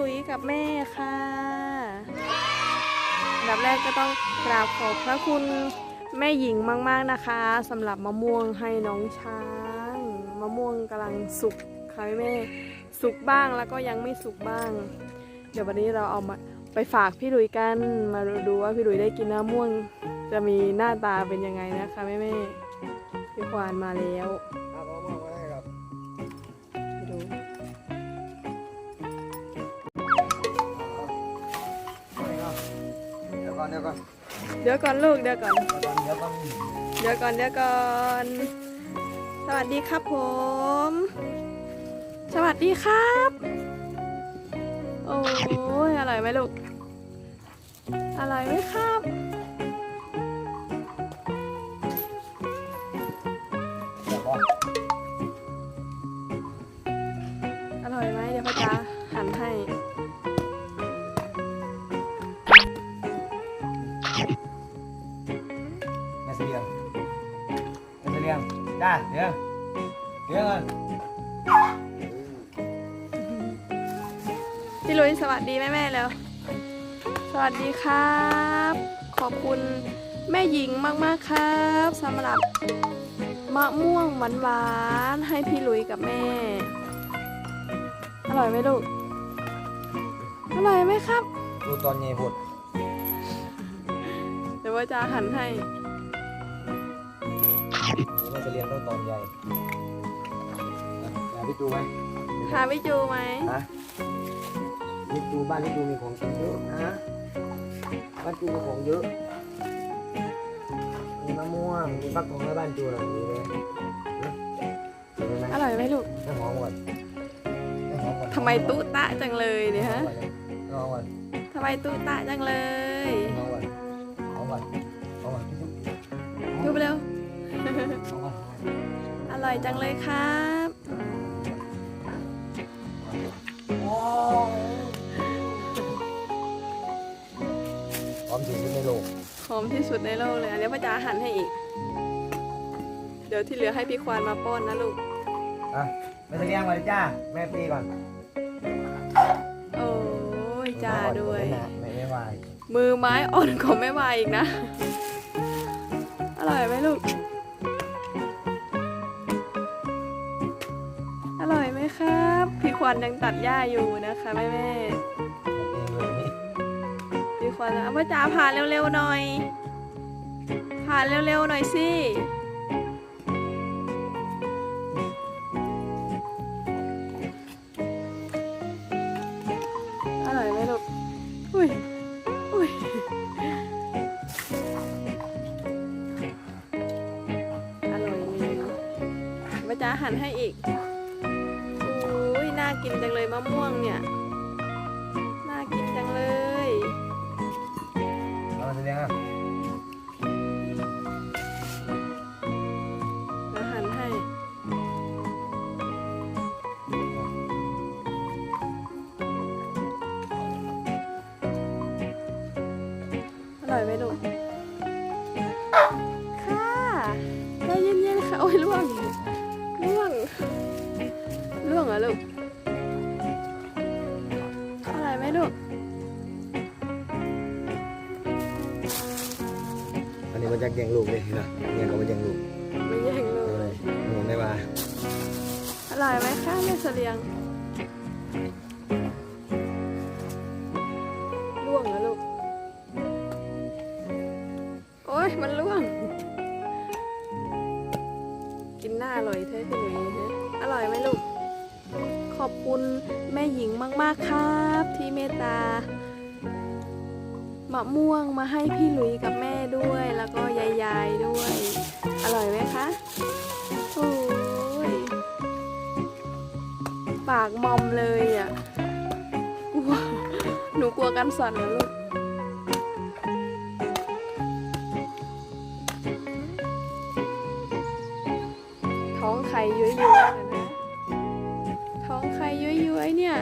หลุยกับแม่ค่ะอันดับแรกก็ต้องกราบขอบพระคุณแม่หญิงมาก ๆนะคะสำหรับมะม่วงให้น้องช้าง มะม่วงกำลังสุกค่ะแม่สุกบ้างแล้วก็ยังไม่สุกบ้าง เดี๋ยววันนี้เราเอามาไปฝากพี่ลุยกันมาดูว่าพี่ลุยได้กินมะม่วง จะมีหน้าตาเป็นยังไงนะคะแม่แม่ๆพี่ควานมาแล้ว อนเดี๋ยวก่อนเดี๋ยวก่อนลูกเดี๋ยวก่อน เดี๋ยวก่อนเดี๋ยวก่อนเดี๋ยวก่อน สวัสดีครับผม สวัสดีครับ โอ้ยอร่อยไหมลูก อร่อยไหมครับ แม่เสลียงแม่เสลียงได้เดี๋ยวเดี๋ยวก่อนพี่ลุยสวัสดีแม่แม่ๆแล้ว สวัสดีครับ ขอบคุณแม่หญิงมากๆครับสำหรับมะม่วงหวานๆให้พี่ลุยกับแม่ อร่อยไหมลูก อร่อยไหมครับ ดูตอนใหญ่พดเดี๋ย วว่าจะหั่นให้แม่เสลียงต้องตอนใหญ่อะพี่จูไหมหาพี่จูไหมฮะพี่จูบ้านพี่จูมีของกินเยอะนะบ้านจูมีของเยอะมีมะม่วงมีฟักทองในบ้านจูหน่อยมีเลยนะเห็นไหมอร่อยไหมลูกให้หอมก่อนให้หอมก่อนทำไมตุ๊ตะจังเลยเนี่ยฮะหอมก่อนทำไมตุ๊ตะจังเลย ร่อยจังเลยครับหอมที่สุดในโลกหอมที่สุดในโลกเลยอะเดี๋ยวพ่อจ๋าหั่นให้อีก เดี๋ยวที่เหลือให้พี่ควานมาป้อนนะลูก อะไม่ต้องเลี้ยงมาเลยจ้า แม่ปีก่อนโอ้ยจ้าด้วย ไม่ไม่ไหวมือไม้อ่อนของแม่วายอีกนะ อร่อยไหมลูก ควานยังตัดหญ้าอยู่นะคะแม่แม่เองเลยนี่ๆพี่ควานเอาพ่อจ๋าผ่านเร็วๆหน่อย ผ่านเร็วๆหน่อยสิอร่อยไหมลูกอุ้ยอุ้ยอร่อยเลยมาจ้าหั่นให้อีกากินจังเลยมะม่วงเนี่ย น่ากินจังเลย เอามาเลี้ยงอะแล้วหั่นให้ อร่อยไหมลูก ค่ะใจเย็นๆค่ะ โอ้ยล่วงล่วงล่วงเหรอลูก มันจะแกงลูกเลยนะเนี่ยก็มันแกงลูกไม่แย่งลูเอากเลยหมูไม่ว่าอร่อยไหมคะแม่เสลียงล่วงเหรอลูก โอ้ยมันล่วง กินหน้าอร่อยแท้พี่หนุ่ยฮะอร่อยไหมลูก ขอบคุณแม่หญิงมาก ๆ ครับ ที่เมตตา มะม่วงมาให้พี่หลุยกับแม่ด้วย แล้วก็ยายๆด้วย อร่อยไหมคะโอ้ยปากมอมเลยอะกลัวหนูกลัวกันสั่นนะลูกท้องไข่ย้อยๆนะท้องไข่ย้อยๆเนี่ย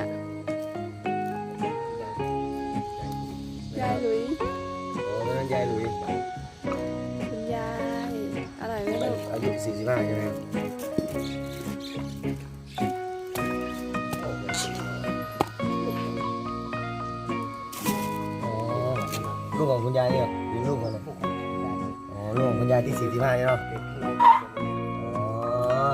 สี่สิบห้าใช่ไหมลูกของคุณยายเนี่ยมีลูกคนไหนอ๋อลูกของคุณยายที่สี่สิบห้าใช่ไหมอ๋อ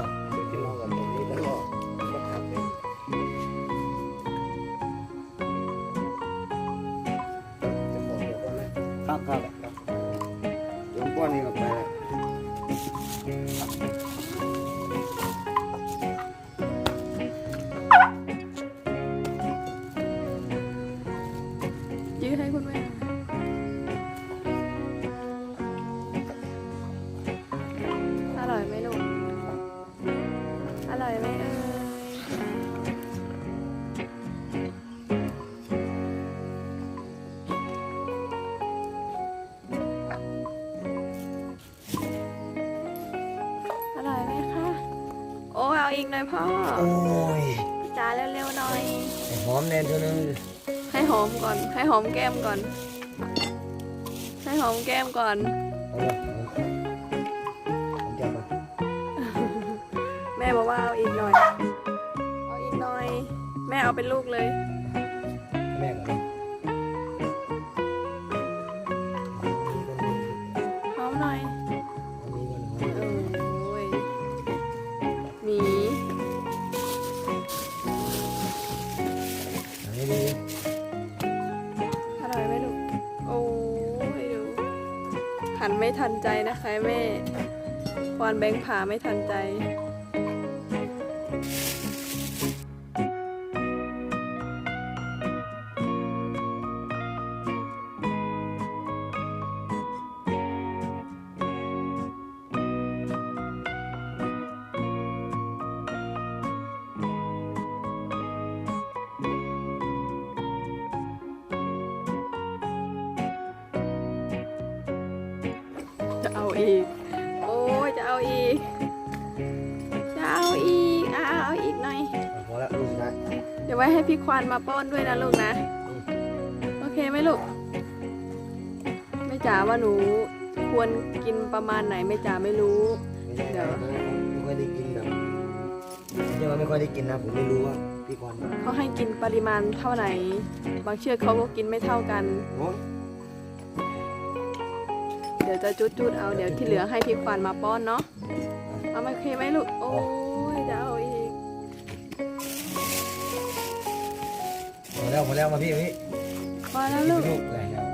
ครับครับ โอ้ยเอาอีกหน่อยพ่อโอ้ยจ้าเร็วๆหน่อยหอมแน่นเท่านั้นให้หอมก่อน ให้หอมแก้มก่อน ให้หอมแก้มก่อน เอาละผมจับมาแม่บอกว่าเอาอีกหน่อย เอาอีกหน่อย แม่เอาเป็นลูกเลยแม่ก่อนหอมหน่อย ทันใจนะคะแม่ควานแบงค์ผ่าไม่ทันใจ อาอีก โอ้ยจะเอาอีก จะเอาอีกอะเอาอีกหน่อย พอแล้วลูกนะเดี๋ยวไว้ให้พี่ควานมาป้อนด้วยนะลูกนะ โอเคไหมลูกแม่จ๋าว่าหนูควรกินประมาณไหนแม่จ๋าไม่รู้ ไม่ใช่นะไม่ค่อยได้กินแบบไม่ใช่ว่าไม่ค่อยได้กินนะ ผมไม่รู้ว่าพี่กรณ์เขาให้กินปริมาณเท่าไหนบางเชือกเขาก็กินไม่เท่ากัน โอ้ยเดี๋ยว จะจุดจุดๆเอาเดี๋ยวที่เหลือให้พี่ควานมาป้อนเนาะเอามาโอเคไหมลูกโอ้ยจะเอาอีกพอแล้วพอแล้วมาพี่พี่พอแล้วกินลูกไปลูกอะไรแล้ว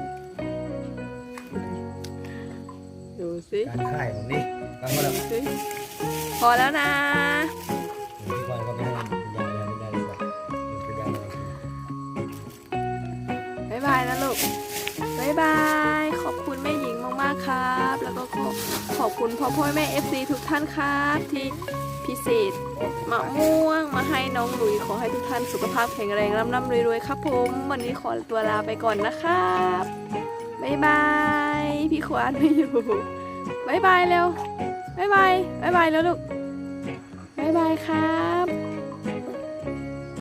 ดูสิการค่ายผมนี่ฟังมาแล้วดูสิพอแล้วนะพี่กรณ์ก็ไปให้คุณยายแล้วคุณยายเลยบอกคุณยายเลยบ๊ายบายนะลูก ขอบคุณพ่อพ่อแม่ FC ทุกท่านครับที่พิเศษมะม่วงมาให้น้องหลุยขอให้ทุกท่านสุขภาพแข็งแรงร่ำร่ำรวยๆครับผม วันนี้ขอตัวลาไปก่อนนะครับบ๊ายบายพี่ควานไม่อยู่บ๊ายบายเร็วบ๊ายบายบ๊ายบายแล้วลูกบ๊ายบายครับ